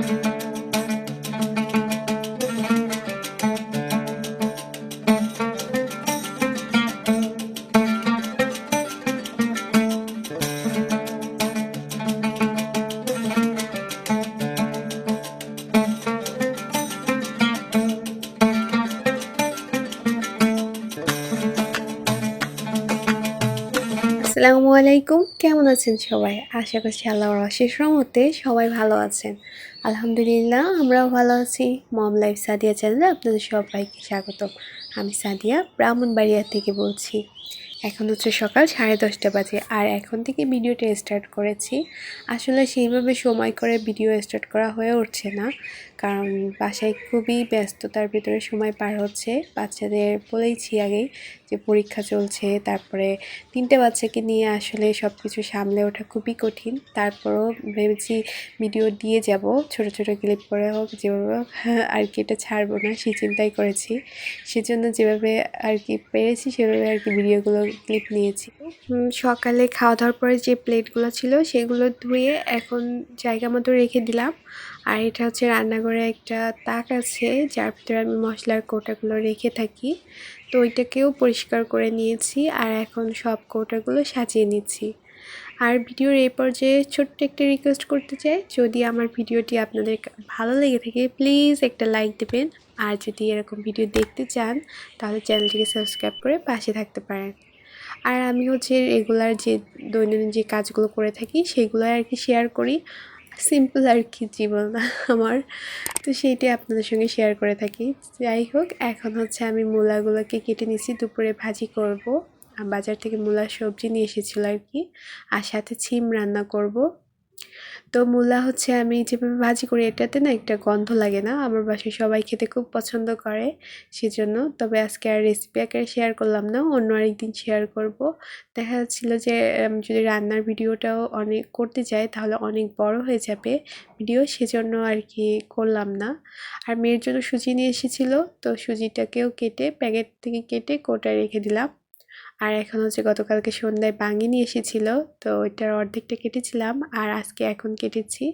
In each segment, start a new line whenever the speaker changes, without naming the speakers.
Thank you. আসসালামু আলাইকুম। কেমন আছেন সবাই? আশা করছি আল্লাহর অশেষ রহমতে সবাই ভালো আছেন। আলহামদুলিল্লাহ, আমরাও ভালো আছি। মম লাইফ সাদিয়া চ্যানেলে আপনাদের সবাইকে স্বাগত আমি সাদিয়া, ব্রাহ্মণবাড়িয়া থেকে বলছি। এখন হচ্ছে সকাল সাড়ে দশটা বাজে আর এখন থেকে ভিডিওটা স্টার্ট করেছি। আসলে সেইভাবে সময় করে ভিডিও স্টার্ট করা হয়ে উঠছে না। কারণ বাসায় খুবই ব্যস্ততার ভিতরে সময় পার হচ্ছে। বাচ্চাদের বলেইছি আগেই যে পরীক্ষা চলছে, তারপরে তিনটে বাচ্চাকে নিয়ে আসলে সব কিছু সামলে ওঠা খুবই কঠিন। তারপরও ভেবেছি ভিডিও দিয়ে যাব, ছোট ছোট ক্লিপ করে হোক যেভাবে আর কি এটা ছাড়বো না, সেই চিন্তাই করেছি। সেজন্য যেভাবে আর কি পেরেছি, সেভাবে আর কি ভিডিওগুলো ক্লিপ নিয়েছি। সকালে খাওয়া দাওয়ার পরে যে প্লেটগুলো ছিল, সেগুলো ধুয়ে এখন জায়গা মতো রেখে দিলাম। আর এটা হচ্ছে রান্নাঘরে একটা তাক আছে, যার ভিতরে আমি মশলার কোটাগুলো রেখে থাকি। তো ওইটাকেও পরিষ্কার করে নিয়েছি আর এখন সব কৌটাগুলো সাজিয়ে নিচ্ছি। আর ভিডিওর এই পর্যায়ে ছোট্ট একটা রিকোয়েস্ট করতে চাই। যদি আমার ভিডিওটি আপনাদের ভালো লেগে থাকে প্লিজ একটা লাইক দেবেন। আর যদি এরকম ভিডিও দেখতে চান, তাহলে চ্যানেলটিকে সাবস্ক্রাইব করে পাশে থাকতে পারেন। আর আমি হচ্ছে রেগুলার যে দৈনন্দিন যে কাজগুলো করে থাকি, সেগুলো আর কি শেয়ার করি। সিম্পল আর কি জীবন আমার। তো সেইটাই আপনাদের সঙ্গে শেয়ার করে থাকি। যাই হোক, এখন হচ্ছে আমি মূলাগুলোকে কেটে নিয়েছি দুপুরে ভাজি করব। বাজার থেকে মূলা সবজি নিয়ে এসেছিল আর কি। আর সাথে ছিম রান্না করব। তো মূলা হচ্ছে আমি যেভাবে ভাজি করি, এটাতে না একটা গন্ধ লাগে না। আমার বাসায় সবাই খেতে খুব পছন্দ করে সেজন্য। তবে আজকে আর রেসিপি আকারে শেয়ার করলাম না, অন্য আরেকদিন শেয়ার করব। দেখা যাচ্ছিল যে আমি যদি রান্নার ভিডিওটাও অনেক করতে যাই, তাহলে অনেক বড় হয়ে যাবে ভিডিও সেজন্য আর কি করলাম না। আর মেয়ের জন্য সুজি নিয়ে এসেছিল, তো সুজিটাকেও কেটে, প্যাকেট থেকে কেটে কোটায় রেখে দিলাম। আর এখন হচ্ছে গতকালকে সন্ধ্যায় বাঙি নিয়ে এসেছিল, তো ওইটার অর্ধেকটা কেটেছিলাম আর আজকে এখন কেটেছি।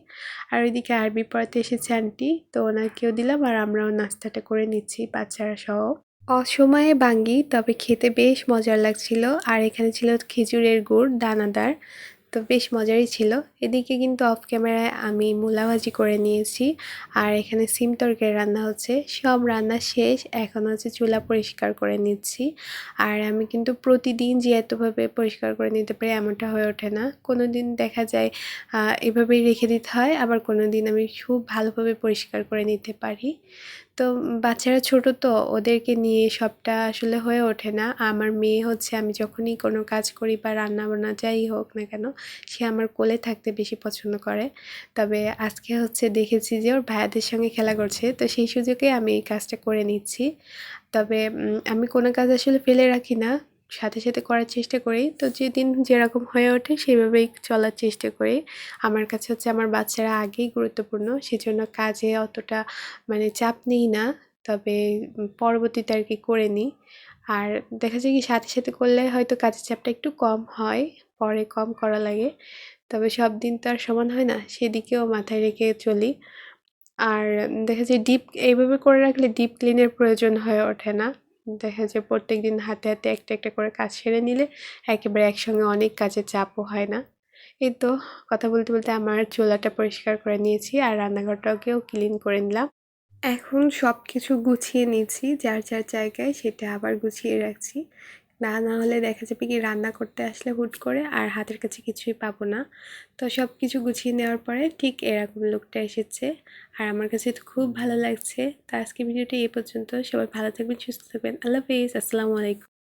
আর ওইদিকে আরবি পড়াতে এসেছে আন্টি, তো ওনাকেও দিলাম আর আমরাও নাস্তাটা করে নিচ্ছি বাচ্চারা সহ। অসময়ে বাঙ্গি তবে খেতে বেশ মজার লাগছিল। আর এখানে ছিল খেজুরের গুড়, দানাদার। তো বেশ মজারই ছিল। এদিকে কিন্তু অফ ক্যামেরায় আমি মূলা ভাজি করে নিয়েছি। আর এখানে সিম তরকারি রান্না হচ্ছে। সব রান্না শেষ। এখন হচ্ছে চুলা পরিষ্কার করে নিচ্ছি। আর আমি কিন্তু প্রতিদিন যে এতভাবে পরিষ্কার করে নিতে পারি এমনটা হয়ে ওঠে না। কোনো দিন দেখা যায় এভাবেই রেখে দিতে হয়। আবার কোনো দিন আমি খুব ভালোভাবে পরিষ্কার করে নিতে পারি। তো বাচ্চারা ছোট তো ওদেরকে নিয়ে সবটা আসলে হয়ে ওঠে না। আমার মেয়ে হচ্ছে আমি যখনই কোনো কাজ করি বা রান্না বান্না যাই হোক না কেন, সে আমার কোলে থাকতে বেশি পছন্দ করে। তবে আজকে হচ্ছে দেখেছি যে ওর ভাইয়াদের সঙ্গে খেলা করছে, তো সেই সুযোগে আমি এই কাজটা করে নিচ্ছি। তবে আমি কোনো কাজ আসলে ফেলে রাখি না। সাথে সাথে করার চেষ্টা করি। তো যেদিন যেরকম হয়ে ওঠে সেভাবেই চলার চেষ্টা করি। আমার কাছে হচ্ছে আমার বাচ্চারা আগেই গুরুত্বপূর্ণ, সেজন্য কাজে অতটা মানে চাপ নিই না। তবে পরবর্তীতে আর কি করে নিই। আর দেখা যায় কি সাথে সাথে করলে হয়তো কাজের চাপটা একটু কম হয়, পরে কম করা লাগে। তবে সব দিন তো আর সমান হয় না, সেদিকেও মাথায় রেখে চলি। আর দেখা যায় ডিপ এইভাবে করে রাখলে ডিপ ক্লিনের প্রয়োজন হয়ে ওঠে না। দেখা যায় প্রত্যেক দিন হাতে হাতে একটা একটা করে কাজ সেরে নিলে একেবারে একসঙ্গে অনেক কাজের চাপও হয় না। এই তো কথা বলতে বলতে আমার চোলাটা পরিষ্কার করে নিয়েছি আর রান্নাঘরটাকেও ক্লিন করে নিলাম। এখন সব কিছু গুছিয়ে নিয়েছি, যার যার জায়গায় সেটা আবার গুছিয়ে রাখছি। না না হলে দেখা যাবে কি রান্না করতে আসলে হুট করে আর হাতের কাছে কিছুই পাবো না। তো সব কিছু গুছিয়ে নেওয়ার পরে ঠিক এরকম লোকটা এসেছে আর আমার কাছে তো খুব ভালো লাগছে। তো আজকে ভিডিওটি এই পর্যন্ত। সবাই ভালো থাকবেন, সুস্থ থাকবেন। আল্লাহ হাফিজ। আসসালামু আলাইকুম।